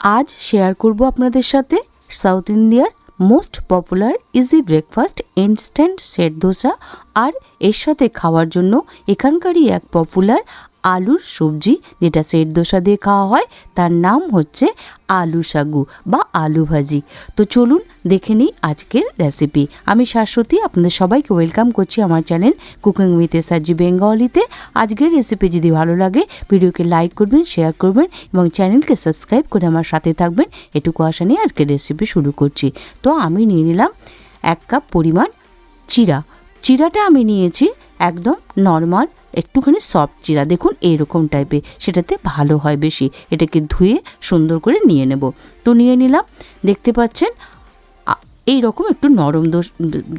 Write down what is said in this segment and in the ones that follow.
আজ শেয়ার করব আপনাদের সাথে সাউথ ইন্ডিয়ার most popular easy breakfast instant set dosa আর এর সাথে খাওয়ার জন্য এখানকারই এক পপুলার আলুর সবজি, যেটা সেট দোসা দিয়ে খাওয়া হয়, তার নাম হচ্ছে আলু সাগু বা আলু ভাজি। তো চলুন দেখে নিই আজকের রেসিপি আমি শাশ্বতী, আপনাদের সবাইকে ওয়েলকাম করছি আমার চ্যানেল কুকিং উইথ এসআরজি বেঙ্গলিতে আজকের রেসিপি যদি ভালো লাগে, ভিডিওকে লাইক করবেন শেয়ার করবেন এবং চ্যানেলকে সাবস্ক্রাইব করে আমার সাথে থাকবেন। এটুকু আশা নিয়ে আজকের রেসিপি শুরু করছি। তো আমি নিয়ে নিলাম এক কাপ পরিমাণ চিরা। চিরাটা আমি নিয়েছি একদম নর্মাল একটুখানি সফট চিরা দেখুন এইরকম টাইপের সেটাতে ভালো হয় বেশি। এটাকে ধুয়ে সুন্দর করে নিয়ে নেব। তো নিয়ে নিলাম। দেখতে পাচ্ছেন এই রকম একটু নরম দোষ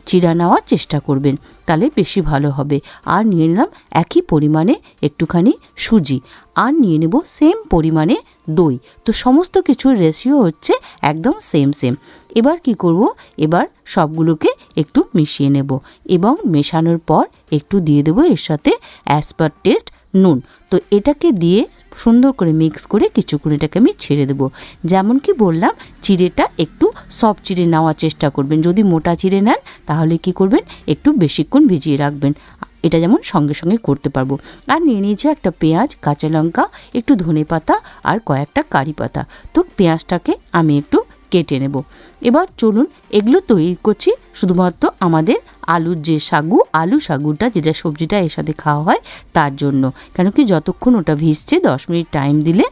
চিরা নেওয়ার চেষ্টা করবেন, তাহলে বেশি ভালো হবে। আর নিয়ে নিলাম একই পরিমাণে একটুখানি সুজি। আর নিয়ে নেব সেম পরিমাণে দই। তো সমস্ত কিছুর রেশিও হচ্ছে একদম সেম সেম এবার কি করব? এবার সবগুলোকে একটু মিশিয়ে নেব এবং মেশানোর পর একটু দিয়ে দেবো এর সাথে অ্যাজ পার টেস্ট নুন। তো এটাকে দিয়ে সুন্দর করে মিক্স করে কিছুক্ষণ এটাকে আমি ছেড়ে দেবো। যেমন কি বললাম, চিড়েটা একটু সফট চিড়ে নেওয়ার চেষ্টা করবেন। যদি মোটা চিড়ে নেন, তাহলে কি করবেন? একটু বেশিক্ষণ ভিজিয়ে রাখবেন। এটা যেমন সঙ্গে সঙ্গে করতে পারব। আর নিয়ে নিয়েছি একটা পেঁয়াজ, কাঁচা লঙ্কা, একটু ধনে পাতা আর কয়েকটা কারি পাতা। তো পেঁয়াজটাকে আমি একটু কেটে নেব। এবার চলুন এগুলো তৈরি করছি। শুধুমাত্র আমাদের আলুর যে সাগু, আলু সাগুটা, যেটা সবজিটা এর সাথে খাওয়া হয়, তার জন্য। কেন কি যতক্ষণ ওটা ভিজছে, দশ মিনিট টাইম দিলে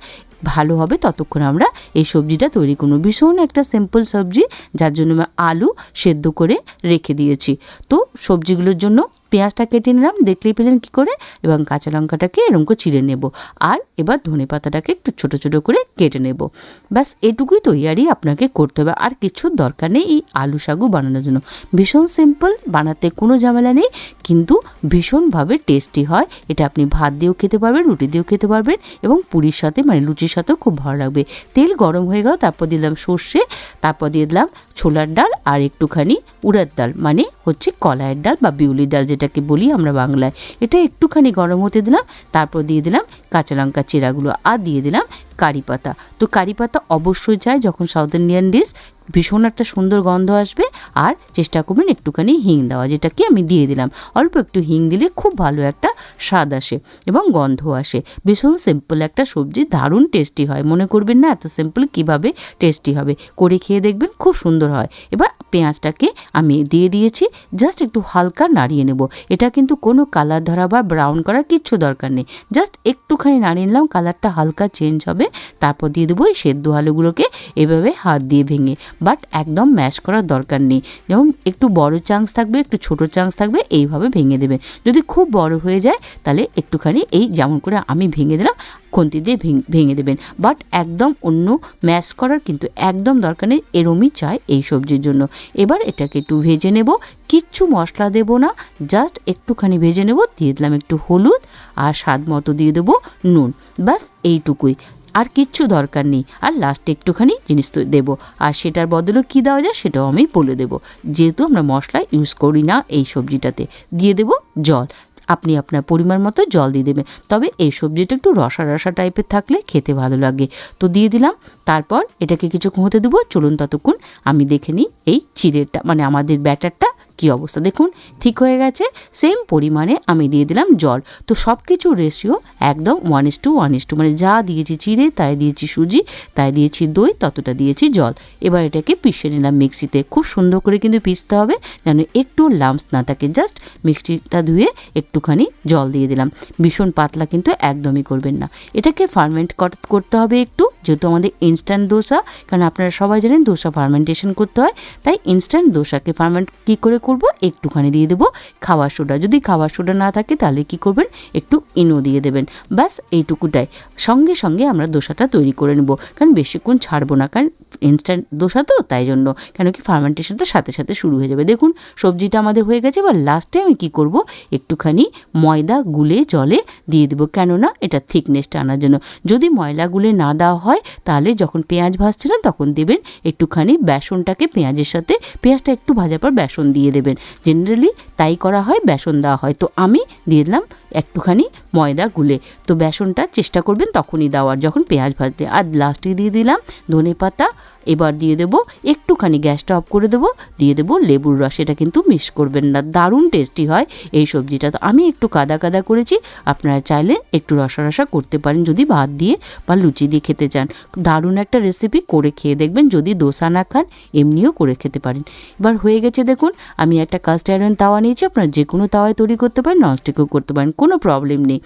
ভালো হবে ততক্ষণ আমরা এই সবজিটা তৈরি করব। ভীষণ একটা সিম্পল সবজি, যার জন্য আমি আলু সেদ্ধ করে রেখে দিয়েছি। তো সবজিগুলোর জন্য পেঁয়াজটা কেটে নিলাম দেখলেই পেলেন কী করে? এবং কাঁচা লঙ্কাটাকে এরকম করে চিড়ে নেব। আর এবার ধনে পাতাটাকে একটু ছোট ছোট করে কেটে নেব। ব্যাস, এটুকুই তৈয়ারি আপনাকে করতে হবে। আর কিছুর দরকার নেই এই আলু সাগু বানানোর জন্য। ভীষণ সিম্পল বানাতে কোনো ঝামেলা নেই, কিন্তু ভীষণভাবে টেস্টি হয়। এটা আপনি ভাত দিয়েও খেতে পারবেন, রুটি দিয়েও খেতে পারবেন এবং পুরীর সাথে মানে লুচির সাথেও খুব ভালো লাগবে। তেল গরম হয়ে গেল, তারপর দিলাম সর্ষে, তারপর দিয়ে দিলাম ছোলার ডাল আর একটুখানি উড়ার ডাল মানে হচ্ছে কলায়ের ডাল বা বিউলির ডাল যেটাকে বলি আমরা বাংলায়। এটা একটুখানি গরম হতে দিলাম, তারপর দিয়ে দিলাম কাঁচা লঙ্কা চিরাগুলো আর দিয়ে দিলাম কারি পাতা। তো কারি পাতা অবশ্যই চাই যখন সাউথ ইন্ডিয়ান ডিশ ভীষণ একটা সুন্দর গন্ধ আসবে আর চেষ্টা করবেন একটুখানি হিং দেওয়া, যেটাকে আমি দিয়ে দিলাম। অল্প একটু হিং দিলে খুব ভালো একটা স্বাদ আসে এবং গন্ধ আসে। ভীষণ সিম্পল একটা সবজি, দারুণ টেস্টি হয়। মনে করবেন না এত সিম্পল কীভাবে টেস্টি হবে। করে খেয়ে দেখবেন খুব সুন্দর হয়। এবার পেঁয়াজটাকে আমি দিয়ে দিয়েছি জাস্ট একটু হালকা নাড়িয়ে নেব। এটা কিন্তু কোনো কালার ধরা বা ব্রাউন করার কিচ্ছু দরকার নেই। জাস্ট একটুখানি নাড়িয়ে নিলাম কালারটা হালকা চেঞ্জ হবে। তারপর দিয়ে দেবো এই সেদ্ধ আলুগুলোকে এভাবে হাত দিয়ে ভেঙে। বাট একদম ম্যাশ করার দরকার নেই। যেমন একটু বড় চান্স থাকবে, একটু ছোট চান্স থাকবে, এইভাবে ভেঙে দেবে। যদি খুব বড় হয়ে যায়, তাহলে একটুখানি এই যেমন করে আমি ভেঙে দিলাম, খুন্তি দিয়ে ভেঙ- ভেঙে দেবেন। বাট একদম অন্য ম্যাশ করার কিন্তু একদম দরকার নেই, এরমই চাই এই সবজির জন্য। এবার এটাকে একটু ভেজে নেব। কিচ্ছু মশলা দেব না জাস্ট একটুখানি ভেজে নেব। দিয়ে দিলাম একটু হলুদ আর স্বাদ মতো দিয়ে দেবো নুন। ব্যাস, এইটুকুই। আর কিচ্ছু দরকার নেই। আর লাস্টে একটুখানি জিনিস তো দেবো। আর সেটার বদলে কী দেওয়া যায় সেটাও আমি বলে দেবো। যেহেতু আমরা মশলা ইউজ করি না এই সবজিটাতে। দিয়ে দেব জল। আপনি আপনার পরিমাণ মতো জল দিয়ে দেবেন। তবে এই সবজিটা একটু রসা রসা টাইপের থাকলে খেতে ভালো লাগে। তো দিয়ে দিলাম, তারপর এটাকে কিছুক্ষণ হতে দেবো। চলুন ততক্ষণ আমি দেখে নিই এই চিড়েরটা মানে আমাদের ব্যাটারটা কি অবস্থা? দেখুন, ঠিক হয়ে গেছে সেম পরিমাণে আমি দিয়ে দিলাম জল। তো সব কিছুর রেশিও একদম one is two one is two মানে যা দিয়েছি চিড়ে, তাই দিয়েছি সুজি, তাই দিয়েছি দই, ততটা দিয়েছি জল। এবার এটাকে পিষে নিলাম মিক্সিতে খুব সুন্দর করে কিন্তু পিষতে হবে, যেন একটু লাম্পস না থাকে। জাস্ট মিক্সিটা ধুয়ে একটুখানি জল দিয়ে দিলাম। ভীষণ পাতলা কিন্তু একদমই করবেন না। এটাকে ফার্মেন্ট করতে হবে একটু। যেহেতু আমাদের ইনস্ট্যান্ট দোসা, কারণ আপনারা সবাই জানেন দোসা ফার্মেন্টেশন করতে হয়, তাই ইনস্ট্যান্ট দোসাকে ফার্মেন্ট কী করে করব? একটুখানি দিয়ে দেবো খাবার সোডা। যদি খাবার সোডা না থাকে, তাহলে কি করবেন? একটু ইনো দিয়ে দেবেন। ব্যাস, এইটুকুটাই। সঙ্গে সঙ্গে আমরা দোসাটা তৈরি করে নেব। কারণ বেশিক্ষণ ছাড়বো না, কারণ ইনস্ট্যান্ট দোসা তো, তাই জন্য। কেন কি ফার্মেন্টেশনটা সাথে সাথে শুরু হয়ে যাবে। দেখুন, সবজিটা আমাদের হয়ে গেছে, এবার লাস্টে আমি কি করব? একটুখানি ময়দা গুলে জলে দিয়ে দেবো। কেননা এটা থিকনেসটা আনার জন্য। যদি ময়লা গুলে না দেওয়া হয় তাহলে যখন পেঁয়াজ ভাজছিলেন তখন দেবেন একটুখানি বেসনটাকে পেঁয়াজের সাথে। পেঁয়াজটা একটু ভাজার পর বেসন দিয়ে দেবেন। জেনারেলি তাই করা হয়, বেসন দেওয়া হয়। তো আমি দিয়ে দিলাম একটুখানি ময়দা গুলে। তো বেসনটা চেষ্টা করবেন তখনই দেওয়ার। যখন পেঁয়াজ ভাজতে আর লাস্টে দিয়ে দিলাম ধনে পাতা, এবার দিয়ে দেবো একটুখানি গ্যাসটা অফ করে দেবো, দিয়ে দেবো লেবুর রস। এটা কিন্তু মিস করবেন না, দারুণ টেস্টি হয় এই সবজিটা। তো আমি একটু কাদা কাদা করেছি, আপনারা চাইলে একটু রসা রসা করতে পারেন যদি ভাত দিয়ে বা লুচি দিয়ে খেতে চান। দারুণ একটা রেসিপি করে খেয়ে দেখবেন, যদি দোসা না খান এমনিও করে খেতে পারেন। এবার হয়ে গেছে দেখুন, আমি একটা কাস্ট আয়রন তাওয়া নিয়েছি, আপনারা যে কোনো তাওয়ায় তৈরি করতে পারেন ননস্টিকও করতে পারেন। কোনো প্রবলেম নেই।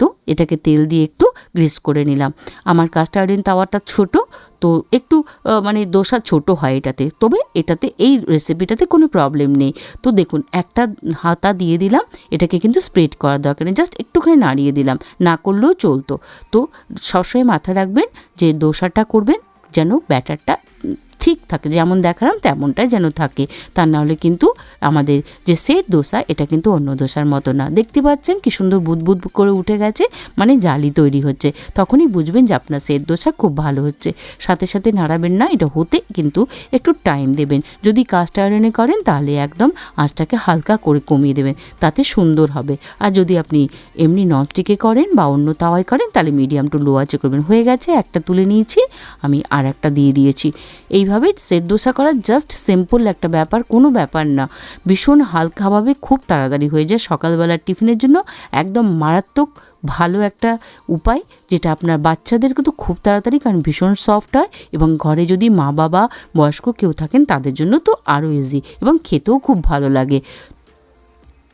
তো এটাকে তেল দিয়ে একটু গ্রিস করে নিলাম। আমার কাস্ট আয়রন তাওয়াটা ছোট, তো একটু মানে দোসা ছোট হয় এটাতে। তবে এটাতে এই রেসিপিটাতে কোনো প্রবলেম নেই। তো দেখুন, একটা হাতা দিয়ে দিলাম, এটাকে কিন্তু স্প্রেড করার দরকার নেই। জাস্ট একটুখানি নাড়িয়ে দিলাম, না করলেও চলতো। তো সবসময় মাথায় রাখবেন যে দোসাটা করবেন যেন ব্যাটারটা ঠিক থাকে, যেমন দেখালাম তেমনটাই যেন থাকে। তা নাহলে কিন্তু আমাদের যে সেট দোসা, এটা কিন্তু অন্য দোসার মতো না। দেখতে পাচ্ছেন কি সুন্দর বুদবুদ করে উঠে গেছে মানে জালি তৈরি হচ্ছে। তখনই বুঝবেন যে আপনার সেট দোসা খুব ভালো হচ্ছে। সাথে সাথে নাড়াবেন না, এটা হতে কিন্তু একটু টাইম দেবেন। যদি কাস্ট আয়রনে করেন, তাহলে একদম আঁচটাকে হালকা করে কমিয়ে দেবেন, তাতে সুন্দর হবে। আর যদি আপনি এমনি ননস্টিকে করেন বা অন্য তাওয়ায় করেন, তাহলে মিডিয়াম টু লো আঁচে করবেন। হয়ে গেছে, একটা তুলে নিয়েছি, আমি আর একটা দিয়ে দিয়েছি। এইভাবে দোসা করা জাস্ট সিম্পল একটা ব্যাপার, কোনো ব্যাপার না। ভীষণ হালকাভাবে খুব তাড়াতাড়ি হয়ে যায় সকালবেলার টিফিনের জন্য। একদম মারাত্মক ভালো একটা উপায়, যেটা আপনার বাচ্চাদের কিন্তু খুব তাড়াতাড়ি, কারণ ভীষণ সফট হয় এবং ঘরে যদি মা বাবা বয়স্ক কেউ থাকেন, তাদের জন্য তো আরও ইজি এবং খেতেও খুব ভালো লাগে।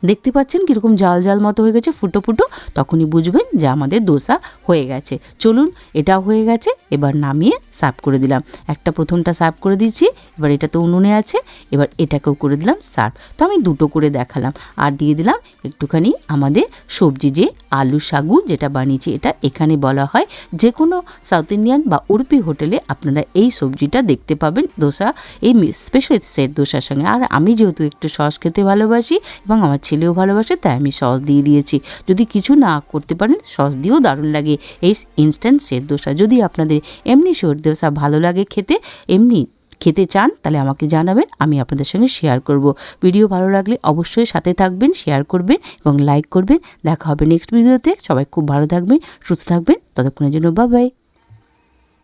দেখতে পাচ্ছেন কীরকম জাল জাল মতো হয়ে গেছে, ফুটো ফুটো। তখনই বুঝবেন যে আমাদের দোসা হয়ে গেছে। চলুন, এটাও হয়ে গেছে, এবার নামিয়ে সার্ভ করে দিলাম। একটা প্রথমটা সার্ভ করে দিচ্ছি এবার এটা তো উনুনে আছে, এবার এটাকেও করে দিলাম সার্ভ। তো আমি দুটো করে দেখালাম, আর দিয়ে দিলাম একটুখানি আমাদের সবজি, যে আলু সাগু যেটা বানিয়েছি, এটা এখানে বলা হয়। যে কোনো সাউথ ইন্ডিয়ান বা উড়পি হোটেলে আপনারা এই সবজিটা দেখতে পাবেন দোসা, এই স্পেশাল সেট দোসার সঙ্গে। আর আমি যেহেতু একটু সস খেতে ভালোবাসি এবং আমার ছেলেও ভালোবাসে, তাই আমি সস দিয়ে দিয়েছি। যদি কিছু না করতে পারেন, সস দিয়েও দারুণ লাগে। এই ইনস্ট্যান্ট সেট দোসা যদি আপনাদের এমনি দোসা ভালো লাগে খেতে, এমনি খেতে চান, তাহলে আমাকে জানাবেন, আমি আপনাদের সঙ্গে শেয়ার করব। ভিডিও ভালো লাগলে অবশ্যই সাথে থাকবেন শেয়ার করবেন এবং লাইক করবেন। দেখা হবে নেক্সট ভিডিওতে সবাই খুব ভালো থাকবেন, সুস্থ থাকবেন। ততক্ষণের জন্য বাই বাই